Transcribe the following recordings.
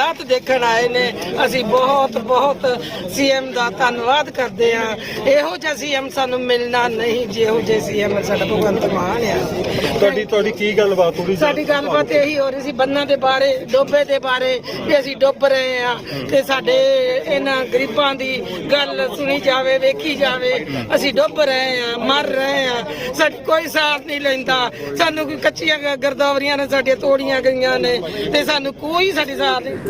ਹਾਲਾਤ ਦੇਖਣ ਆਏ ਨੇ। ਅਸੀਂ ਬਹੁਤ ਬਹੁਤ ਸੀਐਮ ਦਾ ਧੰਨਵਾਦ ਕਰਦੇ ਹਾਂ। ਇਹੋ ਜਿਹਾ ਸੀਐਮ ਸਾਨੂੰ ਮਿਲਣਾ ਨਹੀਂ ਜਿਹੋ ਜਿਹਾ ਸੀਐਮ ਸਾਡਾ ਭਗਵੰਤ ਮਾਨ ਆ। ਤੁਹਾਡੀ ਤੁਹਾਡੀ ਕੀ ਗੱਲਬਾਤ ਹੋਈ? ਸਾਡੀ ਗੱਲਬਾਤ ਇਹੀ ਹੋ ਰਹੀ ਸੀ ਬੰਨਾਂ ਦੇ ਬਾਰੇ ਡੋਬੇ ਦੇ ਬਾਰੇ ਵੀ ਅਸੀਂ ਡੁੱਬ ਰਹੇ ਆ ਤੇ ਸਾਡੇ ਇਹਨਾਂ ਗਰੀਬਾਂ ਦੀ ਗੱਲ ਸੁਣੀ ਜਾਵੇ ਵੇਖੀ ਜਾਵੇ। ਅਸੀਂ ਡੁੱਬ ਰਹੇ ਆ ਮਰ ਰਹੇ ਆ ਸਾਡੀ ਕੋਈ ਸਾਥ ਨਹੀਂ ਲੈਂਦਾ। ਸਾਨੂੰ ਕੋਈ ਕੱਚੀਆਂ ਗਰਦਾਵਰੀਆਂ ਨੇ ਸਾਡੀਆਂ ਤੋੜੀਆਂ ਗਈਆਂ ਨੇ ਤੇ ਸਾਨੂੰ ਕੋਈ ਸਾਡੀ ਸਾਥ ਨਹੀਂ।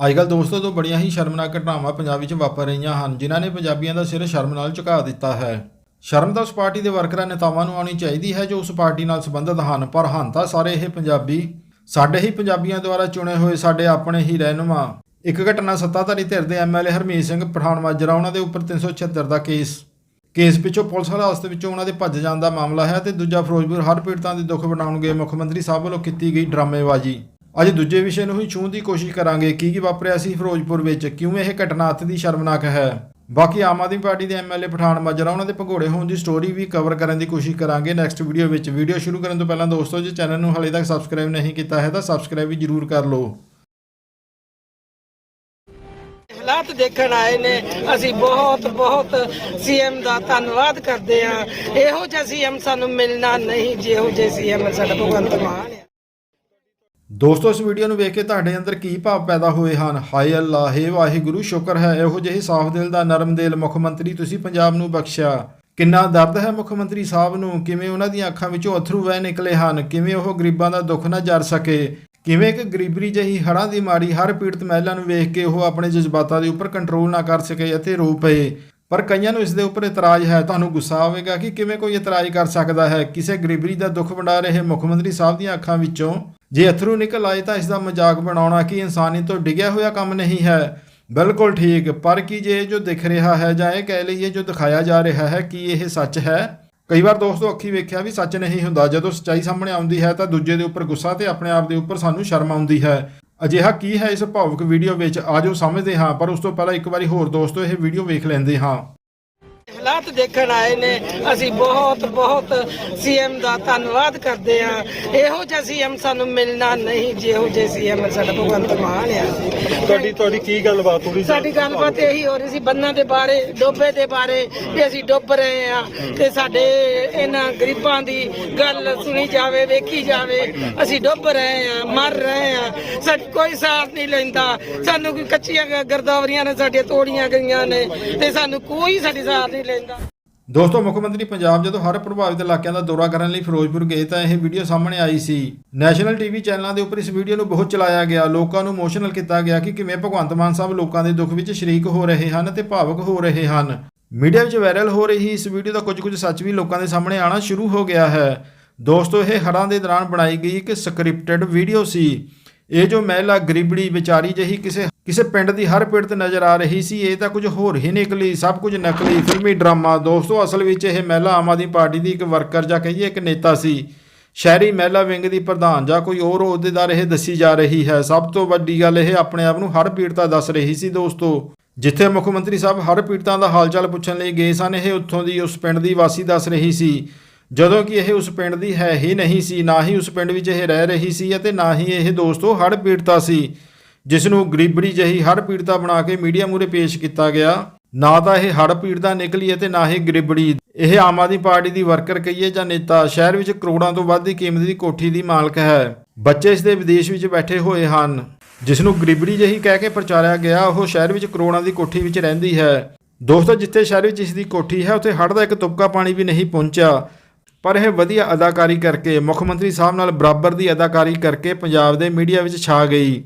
ਅੱਜਕੱਲ ਦੋਸਤੋ ਤੋਂ ਬੜੀਆਂ ਹੀ ਸ਼ਰਮਨਾਕ ਘਟਨਾਵਾਂ ਪੰਜਾਬ ਵਿੱਚ ਵਾਪਰ ਰਹੀਆਂ ਹਨ, ਜਿਨ੍ਹਾਂ ਨੇ ਪੰਜਾਬੀਆਂ ਦਾ ਸਿਰ ਸ਼ਰਮ ਨਾਲ ਝੁਕਾ ਦਿੱਤਾ ਹੈ। ਸ਼ਰਮ ਤਾਂ ਉਸ ਪਾਰਟੀ ਦੇ ਵਰਕਰਾਂ ਨੇਤਾਵਾਂ ਨੂੰ ਆਉਣੀ ਚਾਹੀਦੀ ਹੈ ਜੋ ਉਸ ਪਾਰਟੀ ਨਾਲ ਸੰਬੰਧਿਤ ਹਨ, ਪਰ ਹਨ ਤਾਂ ਸਾਰੇ ਇਹ ਪੰਜਾਬੀ, ਸਾਡੇ ਹੀ ਪੰਜਾਬੀਆਂ ਦੁਆਰਾ ਚੁਣੇ ਹੋਏ ਸਾਡੇ ਆਪਣੇ ਹੀ ਰਹਿਨੁਮਾ। ਇੱਕ ਘਟਨਾ ਸੱਤਾਧਾਰੀ ਧਿਰ ਦੇ ਐਮਐਲਏ ਹਰਮੀਤ ਸਿੰਘ ਪਠਾਨ ਮਾਜਰਾ ਉਹਨਾਂ ਦੇ ਉੱਪਰ 376 ਦਾ ਕੇਸ। ਕੇਸ ਪਿੱਛੋਂ ਪੁਲਿਸ ਹਿਰਾਸਤ ਵਿੱਚੋਂ ਉਹਨਾਂ ਦੇ ਭੱਜ ਜਾਣ ਦਾ ਮਾਮਲਾ ਹੈ ਤੇ ਦੂਜਾ ਫਿਰੋਜ਼ਪੁਰ ਹਰ ਪੀੜਤਾਂ ਦੇ ਦੁੱਖ ਵੰਡਾਉਣ ਗਏ ਮੁੱਖ ਮੰਤਰੀ ਸਾਹਿਬ ਵੱਲੋਂ ਕੀਤੀ ਗਈ ਡਰਾਮੇਬਾਜ਼ੀ। ਅੱਜ ਦੂਜੇ ਵਿਸ਼ੇ ਨੂੰ ਹੀ ਛੂਹਣ ਦੀ ਕੋਸ਼ਿਸ਼ ਕਰਾਂਗੇ। ਕੀ ਕੀ ਵਾਪਰਿਆ ਸੀ ਫਿਰੋਜ਼ਪੁਰ ਵਿੱਚ? ਕਿਉਂ ਇਹ ਘਟਨਾ ਅਤ ਦੀ ਸ਼ਰਮਨਾਕ ਹੈ? ਬਾਕੀ ਆਮ ਆਦਮੀ ਪਾਰਟੀ ਦੇ ਐਮਐਲਏ ਪਠਾਨ ਮਾਜਰਾ, ਉਹਨਾਂ ਦੇ ਭਗੌੜੇ ਹੋਣ ਦੀ ਸਟੋਰੀ ਵੀ ਕਵਰ ਕਰਨ ਦੀ ਕੋਸ਼ਿਸ਼ ਕਰਾਂਗੇ ਨੈਕਸਟ ਵੀਡੀਓ ਵਿੱਚ। ਵੀਡੀਓ ਸ਼ੁਰੂ ਕਰਨ ਤੋਂ ਪਹਿਲਾਂ ਦੋਸਤੋ, ਜੇ ਚੈਨਲ ਨੂੰ ਹਾਲੇ ਤੱਕ ਸਬਸਕ੍ਰਾਈਬ ਨਹੀਂ ਕੀਤਾ ਹੈ ਤਾਂ ਸਬਸਕ੍ਰਾਈਬ ਵੀ ਜਰੂਰ ਕਰ ਲਓ। ਹਾਲਾਤ ਦੇਖਣ ਆਏ ਨੇ। ਅਸੀਂ ਬਹੁਤ ਬਹੁਤ ਸੀਐਮ ਦਾ ਧੰਨਵਾਦ ਕਰਦੇ ਹਾਂ। ਇਹੋ ਜਿਹਾ ਸੀਐਮ ਸਾਨੂੰ ਮਿਲਣਾ ਨਹੀਂ, ਜਿਹੋ ਜਿਹਾ ਸੀਐਮ ਸਾਡਾ ਭਗਵੰਤ ਮਾਨ ਦੋਸਤੋ, ਇਸ ਵੀਡੀਓ ਨੂੰ ਵੇਖ ਕੇ ਤੁਹਾਡੇ ਅੰਦਰ ਕੀ ਭਾਵ ਪੈਦਾ ਹੋਏ ਹਨ? ਹਾਏ ਅੱਲਾ ਹੇ ਵਾਹਿਗੁਰੂ, ਸ਼ੁਕਰ ਹੈ, ਇਹੋ ਜਿਹੇ ਸਾਫ਼ ਦਿਲ ਦਾ ਨਰਮ ਦਿਲ ਮੁੱਖ ਮੰਤਰੀ ਤੁਸੀਂ ਪੰਜਾਬ ਨੂੰ ਬਖਸ਼ਿਆ। ਕਿੰਨਾ ਦਰਦ ਹੈ ਮੁੱਖ ਮੰਤਰੀ ਸਾਹਿਬ ਨੂੰ? ਕਿਵੇਂ ਉਹਨਾਂ ਦੀਆਂ ਅੱਖਾਂ ਵਿੱਚੋਂ ਅਥਰੂ ਵਹਿ ਨਿਕਲੇ ਹਨ? ਕਿਵੇਂ ਉਹ ਗਰੀਬਾਂ ਦਾ ਦੁੱਖ ਨਾ ਜਰ ਸਕੇ? ਕਿਵੇਂ ਇੱਕ ਗਰੀਬਰੀ ਜਿਹੀ ਹੜ੍ਹਾਂ ਦੀ ਮਾਰੀ ਹਰ ਪੀੜਤ ਮਹਿਲਾ ਨੂੰ ਵੇਖ ਕੇ ਉਹ ਆਪਣੇ ਜਜ਼ਬਾਤਾਂ ਦੇ ਉੱਪਰ ਕੰਟਰੋਲ ਨਾ ਕਰ ਸਕੇ ਅਤੇ ਰੋ ਪਏ? ਪਰ ਕਈਆਂ ਨੂੰ ਇਸ ਦੇ ਉੱਪਰ ਇਤਰਾਜ਼ ਹੈ, ਤੁਹਾਨੂੰ ਗੁੱਸਾ ਆਵੇਗਾ ਕਿ ਕਿਵੇਂ ਕੋਈ ਇਤਰਾਜ਼ ਕਰ ਸਕਦਾ ਹੈ। ਕਿਸੇ ਗਰੀਬਰੀ ਦਾ ਦੁੱਖ ਵੰਡਾ ਰਹੇ ਮੁੱਖ ਮੰਤਰੀ ਸਾਹਿਬ ਦੀਆਂ ਅੱਖਾਂ ਵਿੱਚੋਂ, ਜੇ ਅਥਰੂ ਨਿਕਲ ਆਏ ਤਾਂ ਇਸ ਦਾ ਮਜ਼ਾਕ ਬਣਾਉਣਾ ਕਿ ਇਨਸਾਨੀ ਤੋਂ ਡਿੱਗਿਆ ਹੋਇਆ ਕੰਮ ਨਹੀਂ ਹੈ? ਬਿਲਕੁਲ ਠੀਕ, ਪਰ ਕੀ ਜੇ ਇਹ ਜੋ ਦਿਖ ਰਿਹਾ ਹੈ ਜਾਂ ਇਹ ਕਹਿ ਲਈਏ ਜੋ ਦਿਖਾਇਆ ਜਾ ਰਿਹਾ ਹੈ, ਕਿ ਇਹ ਸੱਚ ਹੈ? ਕਈ ਵਾਰ ਦੋਸਤੋ ਅੱਖੀ ਵੇਖਿਆ ਵੀ ਸੱਚ ਨਹੀਂ ਹੁੰਦਾ, ਜਦੋਂ ਸੱਚਾਈ ਸਾਹਮਣੇ ਆਉਂਦੀ ਹੈ ਤਾਂ ਦੂਜੇ ਦੇ ਉੱਪਰ ਗੁੱਸਾ ਤੇ ਆਪਣੇ ਆਪ ਦੇ ਉੱਪਰ ਸਾਨੂੰ ਸ਼ਰਮ ਆਉਂਦੀ ਹੈ। ਅਜਿਹਾ ਕੀ ਹੈ ਇਸ ਭਾਵੁਕ ਵੀਡੀਓ ਵਿੱਚ? ਆਜੋ ਸਮਝਦੇ ਹਾਂ, ਪਰ ਉਸ ਤੋਂ ਪਹਿਲਾਂ ਇੱਕ ਵਾਰੀ ਹੋਰ ਦੋਸਤੋ ਇਹ ਵੀਡੀਓ ਵੇਖ ਲੈਂਦੇ ਹਾਂ। ਹਾਲਾਤ ਦੇਖਣ ਆਏ ਨੇ। ਅਸੀਂ ਬਹੁਤ ਬਹੁਤ ਸੀਐਮ ਦਾ ਧੰਨਵਾਦ ਕਰਦੇ ਹਾਂ। ਇਹੋ ਜਿਹਾ ਸੀਐਮ ਸਾਨੂੰ ਮਿਲਣਾ ਨਹੀਂ ਜਿਹੋ ਜਿਹਾ ਸੀਐਮ ਸਾਡਾ ਭਗਵੰਤ ਮਾਨ ਆ। ਤੁਹਾਡੀ ਤੁਹਾਡੀ ਕੀ ਗੱਲਬਾਤ ਹੋਈ ਸਾਡੀ ਗੱਲਬਾਤ ਇਹੀ ਹੋ ਰਹੀ ਸੀ ਬੰਨਾਂ ਦੇ ਬਾਰੇ ਡੋਬੇ ਦੇ ਬਾਰੇ ਵੀ ਅਸੀਂ ਡੁੱਬ ਰਹੇ ਆ ਤੇ ਸਾਡੇ ਇਹਨਾਂ ਗਰੀਬਾਂ ਦੀ ਗੱਲ ਸੁਣੀ ਜਾਵੇ ਵੇਖੀ ਜਾਵੇ। ਅਸੀਂ ਡੁੱਬ ਰਹੇ ਆ ਮਰ ਰਹੇ ਆ ਸਾਡੀ ਕੋਈ ਸਾਥ ਨਹੀਂ ਲੈਂਦਾ। ਸਾਨੂੰ ਕੋਈ ਕੱਚੀਆਂ ਗਰਦਾਵਰੀਆਂ ਨੇ ਸਾਡੀਆਂ ਤੋੜੀਆਂ ਗਈਆਂ ਨੇ ਤੇ ਸਾਨੂੰ ਕੋਈ ਸਾਡੀ ਸਾਥ ਨਹੀਂ ਲੈਂਦਾ। ਦੋਸਤੋ, ਮੁੱਖ ਮੰਤਰੀ ਪੰਜਾਬ ਜਦੋਂ ਹਰ ਪ੍ਰਭਾਵਿਤ ਇਲਾਕਿਆਂ ਦਾ ਦੌਰਾ ਕਰਨ ਲਈ ਫਿਰੋਜ਼ਪੁਰ ਗਏ ਤਾਂ ਇਹ ਵੀਡੀਓ ਸਾਹਮਣੇ ਆਈ ਸੀ। ਨੈਸ਼ਨਲ ਟੀਵੀ ਚੈਨਲਾਂ ਦੇ ਉੱਪਰ ਇਸ ਵੀਡੀਓ ਨੂੰ ਬਹੁਤ ਚਲਾਇਆ ਗਿਆ। ਲੋਕਾਂ ਨੂੰ ਇਮੋਸ਼ਨਲ ਕੀਤਾ ਗਿਆ ਕਿ ਕਿਵੇਂ ਭਗਵੰਤ ਮਾਨ ਸਾਹਿਬ ਲੋਕਾਂ ਦੇ ਦੁੱਖ ਵਿੱਚ ਸ਼ਰੀਕ ਹੋ ਰਹੇ ਹਨ ਤੇ ਭਾਵੁਕ ਹੋ ਰਹੇ ਹਨ। ਮੀਡੀਆ ਵਿੱਚ ਵਾਇਰਲ ਹੋ ਰਹੀ ਇਸ ਵੀਡੀਓ ਦਾ ਕੁਝ ਕੁਝ ਸੱਚ ਵੀ ਲੋਕਾਂ ਦੇ ਸਾਹਮਣੇ ਆਣਾ ਸ਼ੁਰੂ ਹੋ ਗਿਆ ਹੈ। ਦੋਸਤੋ, ਇਹ ਹੜ੍ਹਾਂ ਦੇ ਦੌਰਾਨ ਬਣਾਈ ਗਈ ਇੱਕ ਸਕ੍ਰਿਪਟਡ ਵੀਡੀਓ ਸੀ। ਇਹ ਜੋ ਮਹਿਲਾ ਗਰੀਬੜੀ ਵਿਚਾਰੀ ਜਹੀ ਕਿਸੇ ਕਿਸੇ ਪਿੰਡ ਦੀ ਹਰ ਪੀੜਤ ਨਜ਼ਰ ਆ ਰਹੀ ਸੀ, ਇਹ ਤਾਂ ਕੁਝ ਹੋਰ ਹੀ ਨਿਕਲੀ, ਸਭ ਕੁਝ ਨਕਲੀ ਫਿਲਮੀ ਡਰਾਮਾ। ਦੋਸਤੋ, ਅਸਲ ਵਿੱਚ ਇਹ ਮਹਿਲਾ ਆਮ ਆਦਮੀ ਪਾਰਟੀ ਦੀ ਇੱਕ ਵਰਕਰ ਜਾਂ ਕਹੀਏ ਇੱਕ ਨੇਤਾ ਸੀ। ਸ਼ਹਿਰੀ ਮਹਿਲਾ ਵਿੰਗ ਦੀ ਪ੍ਰਧਾਨ ਜਾਂ ਕੋਈ ਹੋਰ ਅਹੁਦੇਦਾਰ ਇਹ ਦੱਸੀ ਜਾ ਰਹੀ ਹੈ। ਸਭ ਤੋਂ ਵੱਡੀ ਗੱਲ ਇਹ ਆਪਣੇ ਆਪ ਨੂੰ ਹਰ ਪੀੜਤਾ ਦੱਸ ਰਹੀ ਸੀ, ਦੋਸਤੋ। ਜਿੱਥੇ ਮੁੱਖ ਮੰਤਰੀ ਸਾਹਿਬ ਹਰ ਪੀੜਤਾਂ ਦਾ ਹਾਲਚਾਲ ਪੁੱਛਣ ਲਈ ਗਏ ਸਨ, ਇਹ ਉੱਥੋਂ ਦੀ ਉਸ ਪਿੰਡ ਦੀ ਵਾਸੀ ਦੱਸ ਰਹੀ ਸੀ। ਜਦੋਂ ਕਿ ਇਹ ਉਸ ਪਿੰਡ ਦੀ ਹੈ ਹੀ ਨਹੀਂ ਸੀ, ਨਾ ਹੀ ਉਸ ਪਿੰਡ ਵਿੱਚ ਇਹ ਰਹਿ ਰਹੀ ਸੀ ਅਤੇ ਨਾ ਹੀ ਇਹ ਦੋਸਤੋ ਹੜ੍ਹ ਪੀੜਤਾ ਸੀ, ਜਿਸ ਨੂੰ ਗਰੀਬੜੀ ਜਹੀ ਹੜ੍ਹ ਪੀੜਤਾ ਬਣਾ ਕੇ ਮੀਡੀਆ ਮੂਰੇ ਪੇਸ਼ ਕੀਤਾ ਗਿਆ। ਨਾ ਤਾਂ ਇਹ ਹੜ੍ਹ ਪੀੜਤਾ ਨਿਕਲੀ ਅਤੇ ਨਾ ਹੀ ਗਰੀਬੜੀ। ਇਹ ਆਮ ਆਦਮੀ ਪਾਰਟੀ ਦੀ ਵਰਕਰ ਕਹੀਏ ਜਾਂ ਨੇਤਾ, ਸ਼ਹਿਰ ਵਿੱਚ ਕਰੋੜਾਂ ਤੋਂ ਵੱਧ ਦੀ ਕੀਮਤ ਦੀ ਕੋਠੀ ਦੀ ਮਾਲਕ ਹੈ। ਬੱਚੇ ਇਸ ਦੇ ਵਿਦੇਸ਼ ਵਿੱਚ ਬੈਠੇ ਹੋਏ ਹਨ। ਜਿਸ ਨੂੰ ਗਰੀਬੜੀ ਜਹੀ ਕਹਿ ਕੇ ਪ੍ਰਚਾਰਿਆ ਗਿਆ, ਉਹ ਸ਼ਹਿਰ ਵਿੱਚ ਕਰੋੜਾਂ ਦੀ ਕੋਠੀ ਵਿੱਚ ਰਹਿੰਦੀ ਹੈ। ਦੋਸਤੋ, ਜਿੱਥੇ ਸ਼ਹਿਰ ਵਿੱਚ ਇਸ ਦੀ ਕੋਠੀ ਹੈ, ਉੱਥੇ ਹੜ੍ਹ ਦਾ ਇੱਕ ਤੁਪਕਾ ਪਾਣੀ ਵੀ ਨਹੀਂ ਪਹੁੰਚਿਆ। ਪਰ ਇਹ ਵਧੀਆ ਅਦਾਕਾਰੀ ਕਰਕੇ, ਮੁੱਖ ਮੰਤਰੀ ਸਾਹਿਬ ਨਾਲ ਬਰਾਬਰ ਦੀ ਅਦਾਕਾਰੀ ਕਰਕੇ ਪੰਜਾਬ ਦੇ ਮੀਡੀਆ ਵਿੱਚ ਛਾ ਗਈ।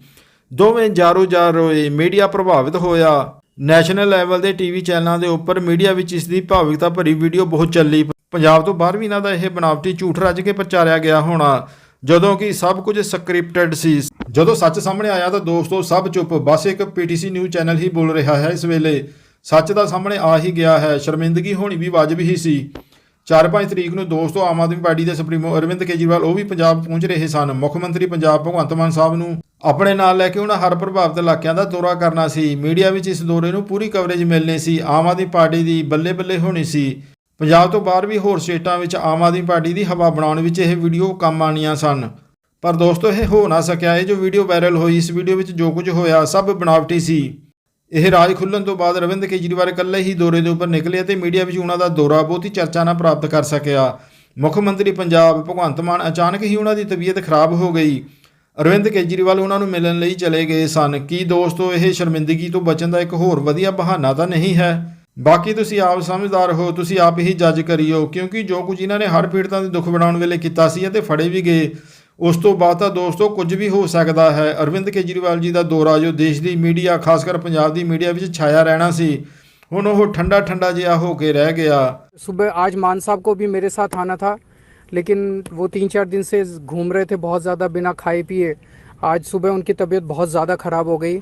ਦੋਵੇਂ ਜਾਰੋ ਜਾਰ ਰੋਏ ਮੀਡੀਆ ਪ੍ਰਭਾਵਿਤ ਹੋਇਆ। ਨੈਸ਼ਨਲ ਲੈਵਲ ਦੇ ਟੀਵੀ ਚੈਨਲਾਂ ਦੇ ਉੱਪਰ ਮੀਡੀਆ ਵਿੱਚ ਇਸ ਦੀ ਭਾਵਿਕਤਾ ਭਰੀ ਵੀਡੀਓ ਬਹੁਤ ਚੱਲੀ। ਪੰਜਾਬ ਤੋਂ ਬਾਹਰ ਵੀ ਇਹਨਾਂ ਦਾ ਇਹ ਬਨਾਵਟੀ ਝੂਠ ਰੱਜ ਕੇ ਪ੍ਰਚਾਰਿਆ ਗਿਆ ਹੋਣਾ, ਜਦੋਂ ਕਿ ਸਭ ਕੁਝ ਸਕ੍ਰਿਪਟਡ ਸੀ। ਜਦੋਂ ਸੱਚ ਸਾਹਮਣੇ ਆਇਆ ਤਾਂ ਦੋਸਤੋ ਸਭ ਚੁੱਪ, ਬਸ ਇੱਕ ਪੀਟੀਸੀ ਨਿਊਜ਼ ਚੈਨਲ ਹੀ ਬੋਲ ਰਿਹਾ ਹੈ ਇਸ ਵੇਲੇ। ਸੱਚ ਦਾ ਸਾਹਮਣੇ ਆ ਹੀ ਗਿਆ ਹੈ, ਸ਼ਰਮਿੰਦਗੀ ਹੋਣੀ ਵੀ ਵਾਜਬ ਹੀ ਸੀ। 4-5 ਤਰੀਕ ਨੂੰ ਦੋਸਤੋ ਆਮ ਆਦਮੀ ਪਾਰਟੀ ਦੇ ਸੁਪਰੀਮੋ, ਅਰਵਿੰਦ ਕੇਜਰੀਵਾਲ ਉਹ ਵੀ ਪੰਜਾਬ ਪਹੁੰਚ ਰਹੇ ਸਨ। ਮੁੱਖ ਮੰਤਰੀ ਪੰਜਾਬ ਭਗਵੰਤ ਮਾਨ ਸਾਹਿਬ ਨੂੰ ਆਪਣੇ ਨਾਲ ਲੈ ਕੇ ਉਹਨਾਂ ਹਰ ਪ੍ਰਭਾਵਿਤ ਇਲਾਕਿਆਂ ਦਾ ਦੌਰਾ ਕਰਨਾ ਸੀ। ਮੀਡੀਆ ਵਿੱਚ ਇਸ ਦੌਰੇ ਨੂੰ ਪੂਰੀ ਕਵਰੇਜ ਮਿਲਣੀ ਸੀ। ਆਮ ਆਦਮੀ ਪਾਰਟੀ ਦੀ ਬੱਲੇ ਬੱਲੇ ਹੋਣੀ ਸੀ। ਪੰਜਾਬ ਤੋਂ ਬਾਹਰ ਵੀ ਹੋਰ ਸਟੇਟਾਂ ਵਿੱਚ ਆਮ ਆਦਮੀ ਪਾਰਟੀ ਦੀ ਹਵਾ ਬਣਾਉਣ ਵਿੱਚ ਇਹ ਵੀਡੀਓ ਕੰਮ ਆਣੀਆਂ ਸਨ। ਪਰ ਦੋਸਤੋ, ਇਹ ਹੋ ਨਾ ਸਕਿਆ। ਇਹ ਜੋ ਵੀਡੀਓ ਵਾਇਰਲ ਹੋਈ, ਇਸ ਵੀਡੀਓ ਵਿੱਚ ਜੋ ਕੁਝ ਹੋਇਆ, ਸਭ ਬਣਾਵਟੀ ਸੀ। ਇਹ ਰਾਜ ਖੁੱਲਣ ਤੋਂ ਬਾਅਦ ਰਵਿੰਦ ਕੇਜਰੀਵਾਲ ਇਕੱਲੇ ਹੀ ਦੌਰੇ ਦੇ ਉੱਪਰ ਨਿਕਲੇ ਅਤੇ ਮੀਡੀਆ ਵਿੱਚ ਉਹਨਾਂ ਦਾ ਦੌਰਾ ਬਹੁਤੀ ਚਰਚਾ ਨਾ ਪ੍ਰਾਪਤ ਕਰ ਸਕਿਆ। ਮੁੱਖ ਮੰਤਰੀ ਪੰਜਾਬ ਭਗਵੰਤ ਮਾਨ ਅਚਾਨਕ ਹੀ ਉਹਨਾਂ ਦੀ ਤਬੀਅਤ ਖਰਾਬ ਹੋ ਗਈ। ਅਰਵਿੰਦ ਕੇਜਰੀਵਾਲ ਉਹਨਾਂ ਨੂੰ ਮਿਲਣ ਲਈ ਚਲੇ ਗਏ ਸਨ। ਕੀ ਦੋਸਤੋ, ਇਹ ਸ਼ਰਮਿੰਦਗੀ ਤੋਂ ਬਚਣ ਦਾ ਇੱਕ ਹੋਰ ਵਧੀਆ ਬਹਾਨਾ ਤਾਂ ਨਹੀਂ ਹੈ? ਬਾਕੀ ਤੁਸੀਂ ਆਪ ਸਮਝਦਾਰ ਹੋ, ਤੁਸੀਂ ਆਪ ਹੀ ਜੱਜ ਕਰਿਓ, ਕਿਉਂਕਿ ਜੋ ਕੁਝ ਇਹਨਾਂ ਨੇ ਹਰ ਪੀੜਤਾਂ ਦੇ ਦੁੱਖ ਬਣਾਉਣ ਵੇਲੇ ਕੀਤਾ ਸੀ ਅਤੇ ਫੜੇ ਵੀ ਗਏ ਉਸ ਤੋਂ ਬਾਅਦ ਤਾਂ ਦੋਸਤੋ ਕੁਝ ਵੀ ਹੋ ਸਕਦਾ ਹੈ ਅਰਵਿੰਦ ਕੇਜਰੀਵਾਲ ਜੀ ਦਾ ਦੌਰਾ ਜੋ ਦੇਸ਼ ਦੀ ਮੀਡੀਆ ਖਾਸ ਕਰ ਪੰਜਾਬ ਦੀ ਮੀਡੀਆ ਵਿੱਚ ਛਾਇਆ ਰਹਿਣਾ ਸੀ ਹੁਣ ਉਹ ਠੰਡਾ ਠੰਡਾ ਜਿਹਾ ਹੋ ਕੇ ਰਹਿ ਗਿਆ सुबह आज मान साहब को भी मेरे साथ आना था लेकिन वो तीन चार दिन से घूम रहे थे बहुत ज़्यादा बिना खाए पिए आज सुबह उनकी तबीयत बहुत ज़्यादा ख़राब हो गई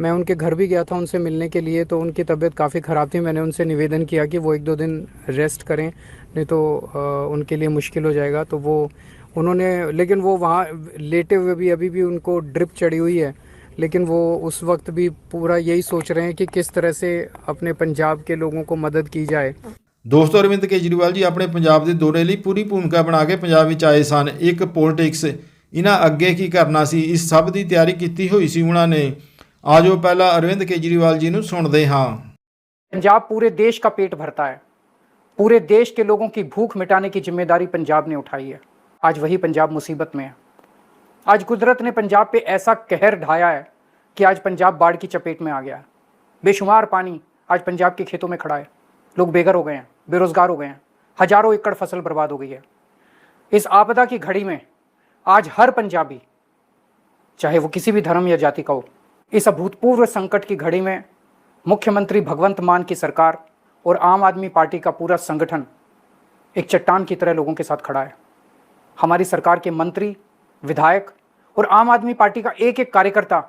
मैं उनके घर भी गया था उनसे मिलने के लिए तो उनकी तबीयत काफ़ी ख़राब थी मैंने उनसे निवेदन किया कि वो एक दो दिन रेस्ट करें नहीं तो अ, उनके लिए मुश्किल हो जाएगा तो वो उन्होंने लेकिन वो वहाँ लेटे हुए भी अभी भी उनको ड्रिप चढ़ी हुई है लेकिन वो उस वक्त भी पूरा यही सोच रहे हैं कि किस तरह से अपने पंजाब के लोगों को मदद की जाए ਦੋਸਤੋ ਅਰਵਿੰਦ ਕੇਜਰੀਵਾਲ ਜੀ ਆਪਣੇ ਪੰਜਾਬ ਦੇ ਦੌਰੇ ਲਈ ਪੂਰੀ ਭੂਮਿਕਾ ਬਣਾ ਕੇ ਪੰਜਾਬ ਵਿੱਚ ਆਏ ਸਨ ਇੱਕ ਪੋਲਿਟਿਕਸ ਇਹਨਾਂ ਅੱਗੇ ਕੀ ਕਰਨਾ ਸੀ ਇਸ ਸਭ ਦੀ ਤਿਆਰੀ ਕੀਤੀ ਹੋਈ ਸੀ ਉਹਨਾਂ ਨੇ ਆਜੋ ਪਹਿਲਾਂ ਅਰਵਿੰਦ ਕੇਜਰੀਵਾਲ ਜੀ ਨੂੰ ਸੁਣਦੇ ਹਾਂ पंजाब पूरे देश का पेट भरता है पूरे देश के लोगों की भूख मिटाने की जिम्मेदारी पंजाब ने उठाई है आज वही पंजाब मुसीबत में है। आज कुदरत ने पंजाब पे ऐसा कहर ढाया है कि आज पंजाब बाढ़ की चपेट में आ गया है। बेशुमार पानी आज पंजाब के खेतों में खड़ा है। लोग बेघर हो गए हैं, बेरोजगार हो गए हैं, हज़ारों एकड़ फ़सल बर्बाद हो गई है। इस आपदा की घड़ी में आज हर पंजाबी, चाहे वो किसी भी धर्म या जाति का हो, इस अभूतपूर्व संकट की घड़ी में मुख्यमंत्री भगवंत मान की सरकार और आम आदमी पार्टी का पूरा संगठन एक चट्टान की तरह लोगों के साथ खड़ा है। हमारी सरकार के मंत्री, विधायक और आम आदमी पार्टी का एक एक कार्यकर्ता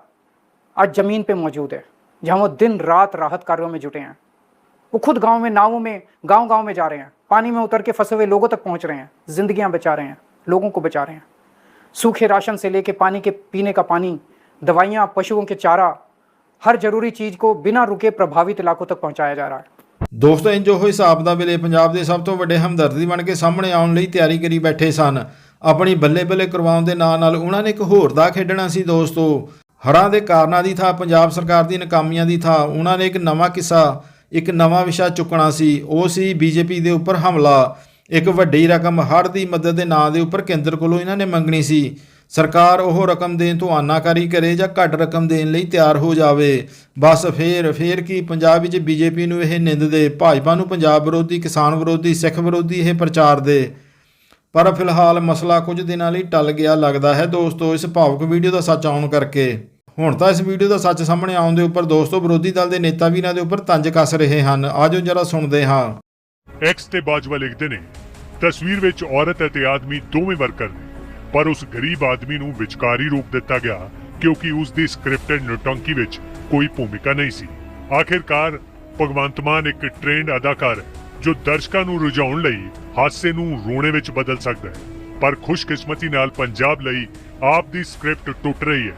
आज ज़मीन पे मौजूद है, जहाँ वो दिन रात राहत कार्यों में जुटे हैं। वो खुद गाँव में, नावों में गाँव गाँव में जा रहे हैं, पानी में उतर के फंसे हुए लोगों तक पहुँच रहे हैं, जिंदगियाँ बचा रहे हैं, लोगों को बचा रहे हैं। सूखे राशन से लेके पानी के पीने का पानी, दवाइयाँ, पशुओं के चारा, हर ज़रूरी चीज़ को बिना रुके प्रभावित इलाकों तक पहुँचाया जा रहा है। ਦੋਸਤੋ ਇੰਜ ਉਹ ਹਿਸਾਬ ਦਾ ਵੇਲੇ ਪੰਜਾਬ ਦੇ ਸਭ ਤੋਂ ਵੱਡੇ ਹਮਦਰਦੀ ਬਣ ਕੇ ਸਾਹਮਣੇ ਆਉਣ ਲਈ ਤਿਆਰੀ ਕਰੀ ਬੈਠੇ ਸਨ। ਆਪਣੀ ਬੱਲੇ ਬੱਲੇ ਕਰਵਾਉਣ ਦੇ ਨਾਲ ਨਾਲ ਉਹਨਾਂ ਨੇ ਇੱਕ ਹੋਰ ਦਾ ਖੇਡਣਾ ਸੀ ਦੋਸਤੋ। ਹੜ੍ਹਾਂ ਦੇ ਕਾਰਨਾਂ ਦੀ ਥਾਂ ਪੰਜਾਬ ਸਰਕਾਰ ਦੀ ਨਾਕਾਮੀਆਂ ਦੀ ਥਾਂ, ਉਹਨਾਂ ਨੇ ਇੱਕ ਨਵਾਂ ਕਿੱਸਾ, ਇੱਕ ਨਵਾਂ ਵਿਸ਼ਾ ਚੁੱਕਣਾ ਸੀ। ਉਹ ਸੀ ਬੀਜੇਪੀ ਦੇ ਉੱਪਰ ਹਮਲਾ। ਇੱਕ ਵੱਡੀ ਰਕਮ ਹੜ੍ਹ ਦੀ ਮਦਦ ਦੇ ਨਾਂ ਦੇ ਉੱਪਰ ਕੇਂਦਰ ਕੋਲੋਂ ਇਹਨਾਂ ਨੇ ਮੰਗਣੀ ਸੀ। ਸਰਕਾਰ ਉਹ ਰਕਮ ਦੇਣ ਤੋਂ ਆਨਾਕਾਰੀ ਕਰੇ ਜਾਂ ਘੱਟ ਰਕਮ ਦੇਣ ਲਈ ਤਿਆਰ ਹੋ ਜਾਵੇ। ਬਸ ਫੇਰ ਫੇਰ ਕੀ ਪੰਜਾਬ ਵਿੱਚ ਬੀਜੇਪੀ ਨੂੰ ਇਹ ਨਿੰਦ ਦੇ? ਭਾਜਪਾ ਨੂੰ ਪੰਜਾਬ ਵਿਰੋਧੀ, ਕਿਸਾਨ ਵਿਰੋਧੀ, ਸਿੱਖ ਵਿਰੋਧੀ ਇਹ ਪ੍ਰਚਾਰ ਦੇ। ਪਰ ਫਿਲਹਾਲ ਮਸਲਾ ਕੁਝ ਦਿਨਾਂ ਲਈ ਟਲ ਗਿਆ ਲੱਗਦਾ ਹੈ। ਦੋਸਤੋ, ਇਸ ਭਾਵੁਕ ਵੀਡੀਓ ਦਾ ਸੱਚ ਆਉਣ ਕਰਕੇ। ਹੁਣ ਤਾਂ ਇਸ ਵੀਡੀਓ ਦਾ ਸੱਚ ਸਾਹਮਣੇ ਆਉਣ ਦੇ ਉੱਪਰ ਦੋਸਤੋ, ਵਿਰੋਧੀ ਦਲ ਦੇ ਨੇਤਾ ਵੀ ਇਹਨਾਂ ਦੇ ਉੱਪਰ ਤੰਜ ਕੱਸ ਰਹੇ ਹਨ। ਆਜੋ ਜਰਾ ਸੁਣਦੇ ਹਾਂ। ਐਕਸ ਤੇ ਬਾਜਵਾ ਲਿਖਦੇ ਨੇ, ਤਸਵੀਰ ਵਿੱਚ ਔਰਤ ਅਤੇ ਆਦਮੀ ਦੋਵੇਂ ਵਰਕਰ ਨੇ ਪਰ ਉਸ ਗਰੀਬ ਆਦਮੀ ਨੂੰ ਵਿਚਕਾਰੀ ਰੂਪ ਦਿੱਤਾ ਗਿਆ ਕਿਉਂਕਿ ਉਸ ਦੀ ਸਕ੍ਰਿਪਟਡ ਨੋਟੰਕੀ ਵਿੱਚ ਕੋਈ ਭੂਮਿਕਾ ਨਹੀਂ ਸੀ। ਆਖਿਰਕਾਰ, ਭਗਵੰਤ ਮਾਨ ਇੱਕ ਟ੍ਰੇਨਡ ਅਦਾਕਾਰ ਹੈ ਜੋ ਦਰਸ਼ਕਾਂ ਨੂੰ ਰੁਝਾਉਣ ਲਈ ਹਾਸੇ ਨੂੰ ਰੋਣੇ ਵਿੱਚ ਬਦਲ ਸਕਦਾ ਹੈ, ਪਰ ਖੁਸ਼ਕਿਸਮਤੀ ਨਾਲ ਪੰਜਾਬ ਲਈ ਆਪ ਦੀ ਸਕ੍ਰਿਪਟ ਟੁੱਟ ਰਹੀ ਹੈ।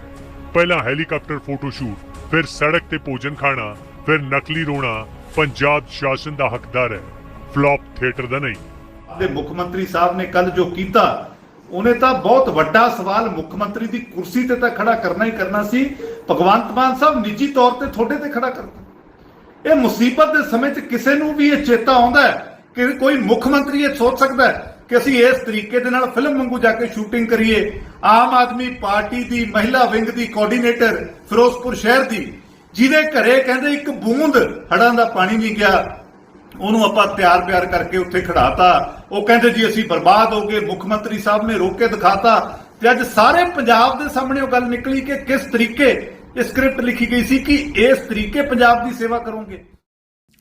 ਪਹਿਲਾਂ ਹੈਲੀਕਾਪਟਰ ਫੋਟੋ ਸ਼ੂਟ, ਫਿਰ ਸੜਕ ਤੇ ਭੋਜਨ ਖਾਣਾ, ਫਿਰ ਨਕਲੀ ਰੋਣਾ ਪੰਜਾਬ ਸ਼ਾਸਨ ਦਾ ਹੱਕਦਾਰ ਹੈ ਫਲॉप ਥੀਏਟਰ ਦਾ ਨਹੀਂ। ਦੇ ਮੁੱਖ ਮੰਤਰੀ ਸਾਹਿਬ ਨੇ ਕੱਲ ਜੋ ਕੀਤਾ ਉਹਨੇ ਤਾਂ ਬਹੁਤ ਵੱਡਾ ਸਵਾਲ ਮੁੱਖ ਮੰਤਰੀ ਦੀ ਕੁਰਸੀ ਤੇ ਤਾਂ ਖੜਾ ਕਰਨਾ ਹੀ ਕਰਨਾ ਸੀ। ਭਗਵੰਤ ਮਾਨ ਸਾਹਿਬ ਨਿੱਜੀ ਤੌਰ ਤੇ ਤੁਹਾਡੇ ਤੇ ਖੜਾ ਕਰਦਾ। ਇਹ ਮੁਸੀਬਤ ਦੇ ਸਮੇਂ 'ਚ ਕਿਸੇ ਨੂੰ ਵੀ ਇਹ ਚੇਤਾ ਆਉਂਦਾ ਕਿ ਕੋਈ ਮੁੱਖ ਮੰਤਰੀ ਇਹ ਸੋਚ ਸਕਦਾ ਕਿ ਅਸੀਂ ਇਸ ਤਰੀਕੇ ਦੇ ਨਾਲ ਫਿਲਮ ਵਾਂਗੂ ਜਾ ਕੇ ਸ਼ੂਟਿੰਗ ਕਰੀਏ। ਆਮ ਆਦਮੀ ਪਾਰਟੀ ਦੀ, ਮਹਿਲਾ ਵਿੰਗ ਦੀ ਕੋਆਰਡੀਨੇਟਰ ਫਿਰੋਜ਼ਪੁਰ ਸ਼ਹਿਰ ਦੀ, ਜਿਹਦੇ ਘਰੇ ਕਹਿੰਦੇ ਇੱਕ ਬੂੰਦ ਹੜਾਂ ਦਾ ਪਾਣੀ ਨਹੀਂ ਗਿਆ। ਉਹਨੂੰ ਆਪਾਂ ਪਿਆਰ ਪਿਆਰ ਕਰਕੇ ਉੱਥੇ ਖੜਾਤਾ। ਉਹ ਕਹਿੰਦੇ ਜੀ ਅਸੀਂ ਬਰਬਾਦ ਹੋ ਗਏ, ਮੁੱਖ ਮੰਤਰੀ ਸਾਹਿਬ ਨੇ ਰੋਕ ਕੇ ਦਿਖਾਤਾ। ਤੇ ਅੱਜ ਸਾਰੇ ਪੰਜਾਬ ਦੇ ਸਾਹਮਣੇ ਉਹ ਗੱਲ ਨਿਕਲੀ ਕਿ ਕਿਸ ਤਰੀਕੇ ਇਹ ਸਕ੍ਰਿਪਟ ਲਿਖੀ ਗਈ ਸੀ ਕਿ ਇਸ ਤਰੀਕੇ ਪੰਜਾਬ ਦੀ ਸੇਵਾ ਕਰੋਗੇ।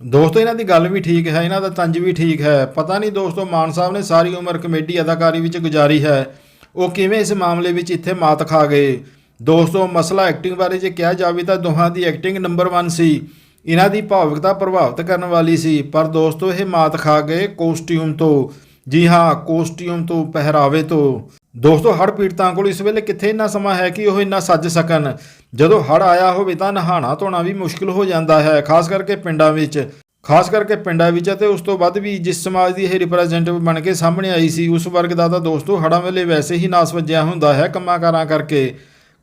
ਦੋਸਤੋ, ਇਹਨਾਂ ਦੀ ਗੱਲ ਵੀ ਠੀਕ ਹੈ, ਇਹਨਾਂ ਦਾ ਤੰਜ ਵੀ ਠੀਕ ਹੈ। ਪਤਾ ਨਹੀਂ ਦੋਸਤੋ, ਮਾਨ ਸਾਹਿਬ ਨੇ ਸਾਰੀ ਉਮਰ ਕਮੇਡੀ ਅਦਾਕਾਰੀ ਵਿੱਚ ਗੁਜ਼ਾਰੀ ਹੈ। ਉਹ ਕਿਵੇਂ ਇਸ ਮਾਮਲੇ ਵਿੱਚ ਇੱਥੇ ਮਾਤ ਖਾ ਗਏ? ਦੋਸਤੋ, ਮਸਲਾ ਐਕਟਿੰਗ ਬਾਰੇ ਜੇ ਕਿਹਾ ਜਾਵੇ ਤਾਂ ਦੋਹਾਂ ਦੀ ਐਕਟਿੰਗ ਨੰਬਰ 1 ਸੀ। ਇਹਨਾਂ ਦੀ ਭਾਵਿਕਤਾ ਪ੍ਰਭਾਵਿਤ ਕਰਨ ਵਾਲੀ ਸੀ, ਪਰ ਦੋਸਤੋ, ਇਹ ਮਾਤ ਖਾ ਗਏ ਕੋਸਟਿਊਮ ਤੋਂ। ਜੀ ਹਾਂ, ਕੋਸਟਿਊਮ ਤੋਂ ਪਹਿਰਾਵੇ ਤੋਂ। ਦੋਸਤੋ ਹੜ ਪੀੜਤਾਂ ਕੋਲ ਇਸ ਵੇਲੇ ਕਿੱਥੇ ਇੰਨਾ ਸਮਾਂ ਹੈ ਕਿ ਉਹ ਇੰਨਾ ਸੱਜ ਸਕਣ? ਜਦੋਂ ਹੜ ਆਇਆ ਹੋਵੇ ਤਾਂ ਨਹਾਣਾ ਧੋਣਾ ਵੀ ਮੁਸ਼ਕਲ ਹੋ ਜਾਂਦਾ ਹੈ, ਖਾਸ ਕਰਕੇ ਪਿੰਡਾਂ ਵਿੱਚ। ਖਾਸ ਕਰਕੇ ਪਿੰਡਾਂ ਵਿੱਚ ਅਤੇ ਉਸ ਤੋਂ ਵੱਧ ਵੀ ਜਿਸ ਸਮਾਜ ਦੀ ਇਹ ਰਿਪਰੈਜ਼ੈਂਟੇਟਿਵ ਬਣ ਕੇ ਸਾਹਮਣੇ ਆਈ ਸੀ, ਉਸ ਵਰਗ ਦਾ ਤਾਂ ਦੋਸਤੋ ਹੜਾਂ ਵੇਲੇ ਵੈਸੇ ਹੀ ਨਾਸ ਵੱਜਿਆ ਹੁੰਦਾ ਹੈ ਕੰਮਾਂ ਕਾਰਾਂ ਕਰਕੇ।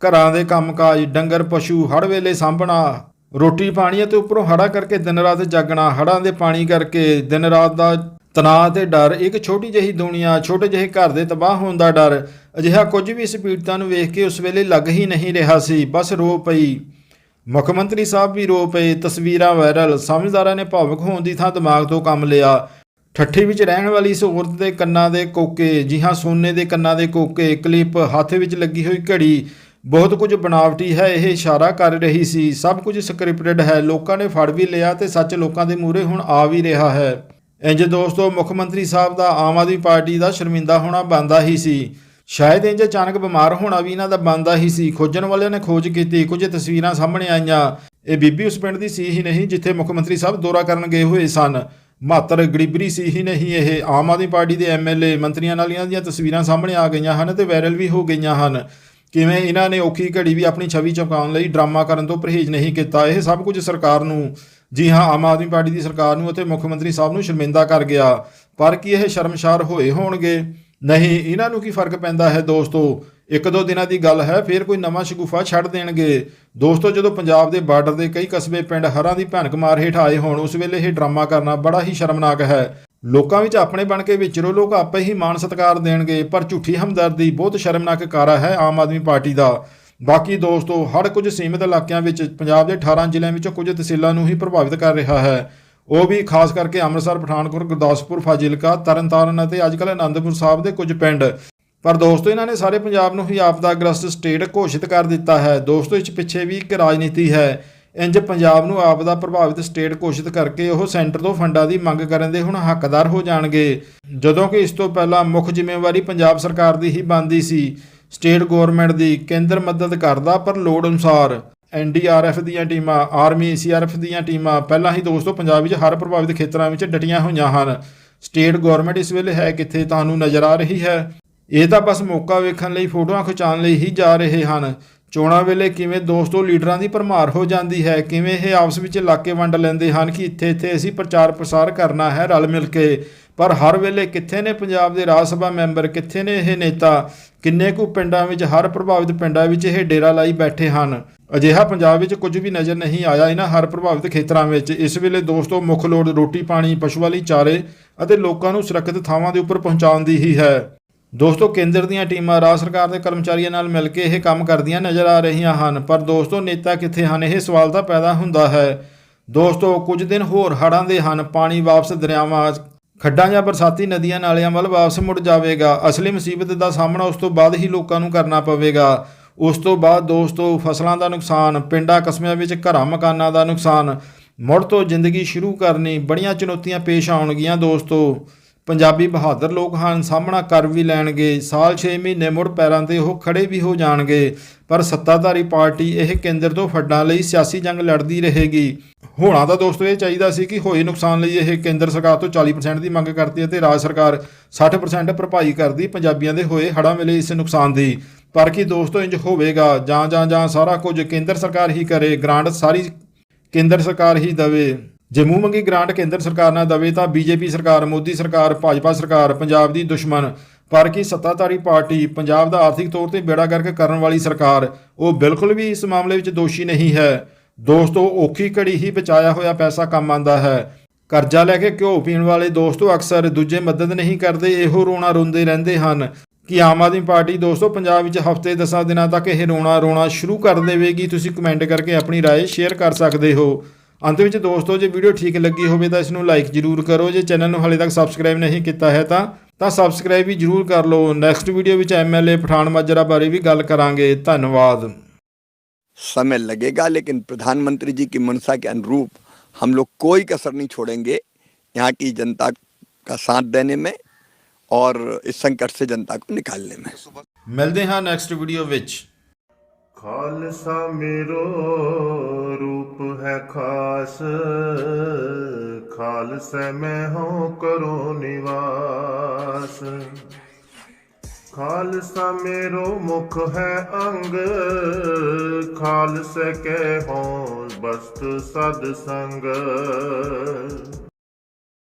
ਘਰਾਂ ਦੇ ਕੰਮਕਾਜ, ਡੰਗਰ, ਪਸ਼ੂ ਹੜ ਵੇਲੇ ਸਾਂਭਣਾ ਰੋਟੀ ਪਾਣੀ ਅਤੇ ਉੱਪਰੋਂ ਹੜਾ ਕਰਕੇ ਦਿਨ ਰਾਤ ਜਾਗਣਾ ਹੜਾਂ ਦੇ ਪਾਣੀ ਕਰਕੇ ਦਿਨ ਰਾਤ ਦਾ ਤਣਾਅ ਤੇ ਡਰ, ਇੱਕ ਛੋਟੀ ਜਿਹੀ ਦੁਨੀਆ, ਛੋਟੇ ਜਿਹੇ ਘਰ ਦੇ ਤਬਾਹ ਹੋਣ ਦਾ ਡਰ, ਅਜਿਹਾ ਕੁਝ ਵੀ ਇਸ ਪੀੜਤਾਂ ਨੂੰ ਵੇਖ ਕੇ ਉਸ ਵੇਲੇ ਲੱਗ ਹੀ ਨਹੀਂ ਰਿਹਾ ਸੀ। ਬਸ ਰੋ ਪਈ। ਮੁੱਖ ਮੰਤਰੀ ਸਾਹਿਬ ਵੀ ਰੋ ਪਏ। ਤਸਵੀਰਾਂ ਵਾਇਰਲ। ਸਮਝਦਾਰਾਂ ਨੇ ਭਾਵੁਕ ਹੋਣ ਦੀ ਥਾਂ ਦਿਮਾਗ ਤੋਂ ਕੰਮ ਲਿਆ। ਠੱਠੀ ਵਿੱਚ ਰਹਿਣ ਵਾਲੀ ਇਸ ਔਰਤ ਦੇ ਕੰਨਾਂ ਦੇ ਕੋਕੇ ਜੀ ਹਾਂ ਸੋਨੇ ਦੇ ਕੰਨਾਂ ਦੇ ਕੋਕੇ, ਕਲਿੱਪ ਹੱਥ ਵਿੱਚ ਲੱਗੀ ਹੋਈ ਘੜੀ ਬਹੁਤ ਕੁਝ ਬਣਾਵਟੀ ਹੈ, ਇਹ ਇਸ਼ਾਰਾ ਕਰ ਰਹੀ ਸੀ। ਸਭ ਕੁਝ ਸਕ੍ਰਿਪਟਡ ਹੈ, ਲੋਕਾਂ ਨੇ ਫੜ ਵੀ ਲਿਆ ਤੇ ਸੱਚ ਲੋਕਾਂ ਦੇ ਮੂਹਰੇ ਹੁਣ ਆ ਵੀ ਰਿਹਾ ਹੈ। ਇੰਜ ਦੋਸਤੋ, ਮੁੱਖ ਮੰਤਰੀ ਸਾਹਿਬ ਦਾ ਆਮ ਆਦਮੀ ਪਾਰਟੀ ਦਾ ਸ਼ਰਮਿੰਦਾ ਹੋਣਾ ਬੰਦਾ ਹੀ ਸੀ। ਸ਼ਾਇਦ ਇੰਜ ਅਚਾਨਕ ਬਿਮਾਰ ਹੋਣਾ ਵੀ ਇਹਨਾਂ ਦਾ ਬੰਦਾ ਹੀ ਸੀ। ਖੋਜਣ ਵਾਲਿਆਂ ਨੇ ਖੋਜ ਕੀਤੀ, ਕੁਝ ਤਸਵੀਰਾਂ ਸਾਹਮਣੇ ਆਈਆਂ। ਇਹ ਬੀਬੀ ਉਸ ਪਿੰਡ ਦੀ ਸੀ ਹੀ ਨਹੀਂ, ਜਿੱਥੇ ਮੁੱਖ ਮੰਤਰੀ ਸਾਹਿਬ ਦੌਰਾ ਕਰਨ ਗਏ ਹੋਏ ਸਨ। ਮਾਤਰ ਗੜੀਬਰੀ ਸੀ ਹੀ ਨਹੀਂ ਇਹ। ਆਮ ਆਦਮੀ ਪਾਰਟੀ ਦੇ ਐਮਐਲਏ ਮੰਤਰੀਆਂ ਨਾਲ ਇਹਨਾਂ ਦੀਆਂ ਤਸਵੀਰਾਂ ਸਾਹਮਣੇ ਆ ਗਈਆਂ ਹਨ ਤੇ ਵਾਇਰਲ ਵੀ ਹੋ ਗਈਆਂ ਹਨ। ਕਿਵੇਂ ਇਹਨਾਂ ਨੇ ਔਖੀ ਘੜੀ ਵੀ ਆਪਣੀ ਛਵੀ ਚਮਕਾਉਣ ਲਈ ਡਰਾਮਾ ਕਰਨ ਤੋਂ ਪਰਹੇਜ਼ ਨਹੀਂ ਕੀਤਾ? ਇਹ ਸਭ ਕੁਝ ਸਰਕਾਰ ਨੂੰ। ਜੀ ਹਾਂ, ਆਮ ਆਦਮੀ ਪਾਰਟੀ ਦੀ ਸਰਕਾਰ ਨੂੰ ਅਤੇ ਮੁੱਖ ਮੰਤਰੀ ਸਾਹਿਬ ਨੂੰ ਸ਼ਰਮਿੰਦਾ ਕਰ ਗਿਆ। ਪਰ ਕੀ ਇਹ ਸ਼ਰਮਸ਼ਾਰ ਹੋਏ ਹੋਣਗੇ? ਨਹੀਂ, ਇਹਨਾਂ ਨੂੰ ਕੀ ਫ਼ਰਕ ਪੈਂਦਾ ਹੈ ਦੋਸਤੋ? ਇੱਕ ਦੋ ਦਿਨਾਂ ਦੀ ਗੱਲ ਹੈ, ਫਿਰ ਕੋਈ ਨਵਾਂ ਸ਼ਗੂਫਾ ਛੱਡ ਦੇਣਗੇ। ਦੋਸਤੋ, ਜਦੋਂ ਪੰਜਾਬ ਦੇ ਬਾਰਡਰ ਦੇ ਕਈ ਕਸਬੇ ਪਿੰਡ ਹਰਾਂ ਦੀ ਭਿਆਨਕ ਮਾਰ ਹੇਠ ਆਏ ਹੋਣ, ਉਸ ਵੇਲੇ ਇਹ ਡਰਾਮਾ ਕਰਨਾ ਬੜਾ ਹੀ ਸ਼ਰਮਨਾਕ ਹੈ। ਲੋਕਾਂ ਵਿੱਚ ਆਪਣੇ ਬਣ ਕੇ ਵਿਚਰੋ, ਲੋਕ ਆਪੇ ਹੀ ਮਾਣ ਸਤਿਕਾਰ ਦੇਣਗੇ, ਪਰ ਝੂਠੀ ਹਮਦਰਦੀ ਬਹੁਤ ਸ਼ਰਮਨਾਕ ਕਾਰਾ ਹੈ ਆਮ ਆਦਮੀ ਪਾਰਟੀ ਦਾ। ਬਾਕੀ ਦੋਸਤੋ, ਹਰ ਕੁਝ ਸੀਮਿਤ ਇਲਾਕਿਆਂ ਵਿੱਚ, ਪੰਜਾਬ ਦੇ 18 ਜ਼ਿਲ੍ਹਿਆਂ ਵਿੱਚੋਂ ਕੁਝ ਤਹਿਸੀਲਾਂ ਨੂੰ ਹੀ ਪ੍ਰਭਾਵਿਤ ਕਰ ਰਿਹਾ ਹੈ। ਉਹ ਵੀ ਖਾਸ ਕਰਕੇ ਅੰਮ੍ਰਿਤਸਰ, ਪਠਾਨਕੋਟ, ਗੁਰਦਾਸਪੁਰ, ਫਾਜ਼ਿਲਕਾ, ਤਰਨਤਾਰਨ ਅਤੇ ਅੱਜਕੱਲ੍ਹ ਆਨੰਦਪੁਰ ਸਾਹਿਬ ਦੇ ਕੁਝ ਪਿੰਡ। ਪਰ ਦੋਸਤੋ, ਇਹਨਾਂ ਨੇ ਸਾਰੇ ਪੰਜਾਬ ਨੂੰ ਹੀ ਆਪਦਾਗ੍ਰਸਤ ਸਟੇਟ ਘੋਸ਼ਿਤ ਕਰ ਦਿੱਤਾ ਹੈ। ਦੋਸਤੋ, ਇਸ ਪਿੱਛੇ ਵੀ ਇੱਕ ਰਾਜਨੀਤੀ ਹੈ। ਇੰਜ ਪੰਜਾਬ ਨੂੰ ਆਪਦਾ ਪ੍ਰਭਾਵਿਤ ਸਟੇਟ ਘੋਸ਼ਿਤ ਕਰਕੇ ਉਹ ਸੈਂਟਰ ਤੋਂ ਫੰਡਾਂ ਦੀ ਮੰਗ ਕਰਨ ਦੇ ਹੁਣ ਹੱਕਦਾਰ ਹੋ ਜਾਣਗੇ। ਜਦੋਂ ਕਿ ਇਸ ਤੋਂ ਪਹਿਲਾਂ ਮੁੱਖ ਜ਼ਿੰਮੇਵਾਰੀ ਪੰਜਾਬ ਸਰਕਾਰ ਦੀ ਹੀ ਬਣਦੀ ਸੀ। ਸਟੇਟ ਗਵਰਨਮੈਂਟ ਦੀ ਕੇਂਦਰ ਮਦਦ ਕਰਦਾ ਪਰ ਲੋੜ ਅਨੁਸਾਰ ਐਨਡੀਆਰਐਫ ਦੀਆਂ ਟੀਮਾਂ, ਆਰਮੀ ਸੀਆਰਐਫ ਦੀਆਂ ਟੀਮਾਂ ਪਹਿਲਾਂ ਹੀ ਦੋਸਤੋ ਪੰਜਾਬ ਵਿੱਚ ਹਰ ਪ੍ਰਭਾਵਿਤ ਖੇਤਰਾਂ ਵਿੱਚ ਡਟੀਆਂ ਹੋਈਆਂ ਹਨ। ਸਟੇਟ ਗਵਰਨਮੈਂਟ ਇਸ ਵੇਲੇ ਹੈ ਕਿੱਥੇ ਤੁਹਾਨੂੰ ਨਜ਼ਰ ਆ ਰਹੀ ਹੈ। ਇਹ ਤਾਂ ਬਸ ਮੌਕਾ ਵੇਖਣ ਲਈ, ਫੋਟੋਆਂ ਖਿਚਾਉਣ ਲਈ ਹੀ ਜਾ ਰਹੇ ਹਨ। ਚੋਣਾਂ ਵੇਲੇ ਕਿਵੇਂ ਦੋਸਤੋ ਲੀਡਰਾਂ ਦੀ ਭਰਮਾਰ ਹੋ ਜਾਂਦੀ ਹੈ, ਕਿਵੇਂ ਇਹ ਆਪਸ ਵਿੱਚ ਇਲਾਕੇ ਵੰਡ ਲੈਂਦੇ ਹਨ ਕਿ ਇੱਥੇ ਇੱਥੇ ਅਸੀਂ ਪ੍ਰਚਾਰ ਪ੍ਰਸਾਰ ਕਰਨਾ ਹੈ ਰਲ ਮਿਲ ਕੇ। ਪਰ ਹਰ ਵੇਲੇ ਕਿੱਥੇ ਨੇ ਪੰਜਾਬ ਦੇ ਰਾਜ ਸਭਾ ਮੈਂਬਰ, ਕਿੱਥੇ ਨੇ ਇਹ ਨੇਤਾ, ਕਿੰਨੇ ਕੁ ਪਿੰਡਾਂ ਵਿੱਚ, ਹਰ ਪ੍ਰਭਾਵਿਤ ਪਿੰਡਾਂ ਵਿੱਚ ਇਹ ਡੇਰਾ ਲਾਈ ਬੈਠੇ ਹਨ। ਅਜਿਹਾ ਪੰਜਾਬ ਵਿੱਚ ਕੁਝ ਵੀ ਨਜ਼ਰ ਨਹੀਂ ਆਇਆ ਇਹਨਾਂ ਹਰ ਪ੍ਰਭਾਵਿਤ ਖੇਤਰਾਂ ਵਿੱਚ। ਇਸ ਵੇਲੇ ਦੋਸਤੋ ਮੁੱਖ ਲੋੜ ਰੋਟੀ ਪਾਣੀ, ਪਸ਼ੂ ਵਾਲੀ ਚਾਰੇ ਅਤੇ ਲੋਕਾਂ ਨੂੰ ਸੁਰੱਖਿਅਤ ਥਾਵਾਂ ਦੇ ਉੱਪਰ ਪਹੁੰਚਾਉਣ ਦੀ ਹੀ ਹੈ। ਦੋਸਤੋ, ਕੇਂਦਰ ਦੀਆਂ ਟੀਮਾਂ ਰਾਜ ਸਰਕਾਰ ਦੇ ਕਰਮਚਾਰੀਆਂ ਨਾਲ ਮਿਲ ਕੇ ਇਹ ਕੰਮ ਕਰਦੀਆਂ ਨਜ਼ਰ ਆ ਰਹੀਆਂ ਹਨ। ਪਰ ਦੋਸਤੋ, ਨੇਤਾ ਕਿੱਥੇ ਹਨ? ਇਹ ਸਵਾਲ ਤਾਂ ਪੈਦਾ ਹੁੰਦਾ ਹੈ। ਦੋਸਤੋ, ਕੁਝ ਦਿਨ ਹੋਰ ਹੜ੍ਹਾਂ ਦੇ ਹਨ। ਪਾਣੀ ਵਾਪਸ ਦਰਿਆਵਾਂ ਖੱਡਾਂ ਜਾਂ ਬਰਸਾਤੀ ਨਦੀਆਂ ਨਾਲਿਆਂ ਵੱਲ ਵਾਪਸ ਮੁੜ ਜਾਵੇਗਾ। ਅਸਲੀ ਮੁਸੀਬਤ ਦਾ ਸਾਹਮਣਾ ਉਸ ਤੋਂ ਬਾਅਦ ਹੀ ਲੋਕਾਂ ਨੂੰ ਕਰਨਾ ਪਵੇਗਾ। ਉਸ ਤੋਂ ਬਾਅਦ ਦੋਸਤੋ, ਫਸਲਾਂ ਦਾ ਨੁਕਸਾਨ, ਪਿੰਡਾਂ ਕਸਬਿਆਂ ਵਿੱਚ ਘਰਾਂ ਮਕਾਨਾਂ ਦਾ ਨੁਕਸਾਨ, ਮੁੜ ਤੋਂ ਜ਼ਿੰਦਗੀ ਸ਼ੁਰੂ ਕਰਨੀ, ਬੜੀਆਂ ਚੁਣੌਤੀਆਂ ਪੇਸ਼ ਆਉਣਗੀਆਂ ਦੋਸਤੋ। ਪੰਜਾਬੀ ਬਹਾਦਰ ਲੋਕ ਹਨ, ਸਾਹਮਣਾ ਕਰ ਵੀ ਲੈਣਗੇ। ਸਾਲ 6 ਮਹੀਨੇ ਮੁੜ ਪੈਰਾਂ ਤੇ ਉਹ ਖੜੇ ਵੀ ਹੋ ਜਾਣਗੇ। ਪਰ ਸੱਤਾਧਾਰੀ ਪਾਰਟੀ ਇਹ ਕੇਂਦਰ ਤੋਂ ਫੱਡਾਂ ਲਈ ਸਿਆਸੀ ਜੰਗ ਲੜਦੀ ਰਹੇਗੀ। ਹੋਣਾ ਤਾਂ ਦੋਸਤੋ ਇਹ ਚਾਹੀਦਾ ਸੀ ਕਿ ਹੋਏ ਨੁਕਸਾਨ ਲਈ ਇਹ ਕੇਂਦਰ ਸਰਕਾਰ ਤੋਂ 40% ਦੀ ਮੰਗ ਕਰਦੀ ਅਤੇ ਰਾਜ ਸਰਕਾਰ 60% ਭਰਪਾਈ ਕਰਦੀ, ਪੰਜਾਬੀਆਂ ਦੇ ਹੋਏ ਹੜ੍ਹਾਂ ਵੇਲੇ ਇਸ ਨੁਕਸਾਨ ਦੀ। ਪਰ ਕੀ ਦੋਸਤੋ ਇੰਜ ਹੋਵੇਗਾ? ਜਾਂ ਜਾਂ ਜਾਂ ਸਾਰਾ ਕੁਝ ਕੇਂਦਰ ਸਰਕਾਰ ਹੀ ਕਰੇ, ਗ੍ਰਾਂਟ ਸਾਰੀ ਕੇਂਦਰ ਸਰਕਾਰ ਹੀ ਦਵੇ। ਜੇ ਮੂੰਹ ਮੰਗੀ ਗ੍ਰਾਂਟ ਕੇਂਦਰ ਸਰਕਾਰ ਨਾ ਦਵੇ ਤਾਂ ਬੀਜੇਪੀ ਸਰਕਾਰ ਮੋਦੀ ਸਰਕਾਰ ਭਾਜਪਾ ਸਰਕਾਰ ਪੰਜਾਬ ਦੀ ਦੁਸ਼ਮਣ ਪਰ ਕੀ ਸੱਤਾਧਾਰੀ ਪਾਰਟੀ ਪੰਜਾਬ ਦਾ ਆਰਥਿਕ ਤੌਰ ਤੇ ਬੇੜਾ ਗਰਕ ਕਰਨ ਵਾਲੀ ਸਰਕਾਰ ਉਹ ਬਿਲਕੁਲ ਵੀ ਇਸ ਮਾਮਲੇ ਵਿੱਚ ਦੋਸ਼ੀ ਨਹੀਂ ਹੈ ਦੋਸਤੋ ਔਖੀ ਘੜੀ ਹੀ ਬਚਾਇਆ ਹੋਇਆ ਪੈਸਾ ਕੰਮ ਆਂਦਾ ਹੈ ਕਰਜ਼ਾ ਲੈ ਕੇ ਘਿਓ ਪੀਣ ਵਾਲੇ ਦੋਸਤੋ ਅਕਸਰ ਦੂਜੇ ਮਦਦ ਨਹੀਂ ਕਰਦੇ ਇਹੋ ਰੋਣਾ ਰੋਂਦੇ ਰਹਿੰਦੇ ਹਨ ਕਿ ਆਮ ਆਦਮੀ ਪਾਰਟੀ ਦੋਸਤੋ ਪੰਜਾਬ ਵਿੱਚ ਹਫ਼ਤੇ 10 ਦਿਨਾਂ ਤੱਕ ਇਹ ਰੋਣਾ ਰੋਣਾ ਸ਼ੁਰੂ ਕਰ ਦੇਵੇਗੀ ਤੁਸੀਂ ਕਮੈਂਟ ਕਰਕੇ ਆਪਣੀ رائے ਸ਼ੇਅਰ ਕਰ ਸਕਦੇ ਹੋ ਅੰਤ ਵਿੱਚ ਦੋਸਤੋ ਜੇ ਵੀਡੀਓ ਠੀਕ ਲੱਗੀ ਹੋਵੇ ਤਾਂ ਇਸ ਨੂੰ ਲਾਈਕ ਜ਼ਰੂਰ ਕਰੋ ਜੇ ਚੈਨਲ ਨੂੰ ਹਾਲੇ ਤੱਕ ਸਬਸਕ੍ਰਾਈਬ ਨਹੀਂ ਕੀਤਾ ਹੈ ਤਾਂ ਤਾਂ ਸਬਸਕ੍ਰਾਈਬ ਵੀ ਜ਼ਰੂਰ ਕਰ ਲਓ ਨੈਕਸਟ ਵੀਡੀਓ ਵਿੱਚ ਐਮਐਲਏ ਪਠਾਨ ਮਾਜਰਾ ਬਾਰੇ ਵੀ ਗੱਲ ਕਰਾਂਗੇ ਧੰਨਵਾਦ समय लगेगा लेकिन प्रधानमंत्री जी की मंशा के अनुरूप हम लोग कोई कसर नहीं छोड़ेंगे यहाँ की जनता का साथ देने में और इस संकट से जनता को निकालने में ਮਿਲਦੇ ਹਾਂ ਨੈਕਸਟ ਵੀਡੀਓ ਵਿੱਚ ਖਾਲਸਾ ਮੇਰੋ, ਰੂਪ ਹੈ ਖਾਸ। ਖਾਲਸਾ ਮੈਂ ਹੋ ਕਰੋ ਨਿਵਾਸ। ਖਾਲਸਾ ਮੇਰੋ, ਮੁਖ ਹੈ ਅੰਗ। ਖਾਲਸਾ ਕਹਿ ਹੋ ਬਸਤ ਸਦ ਸੰਗ।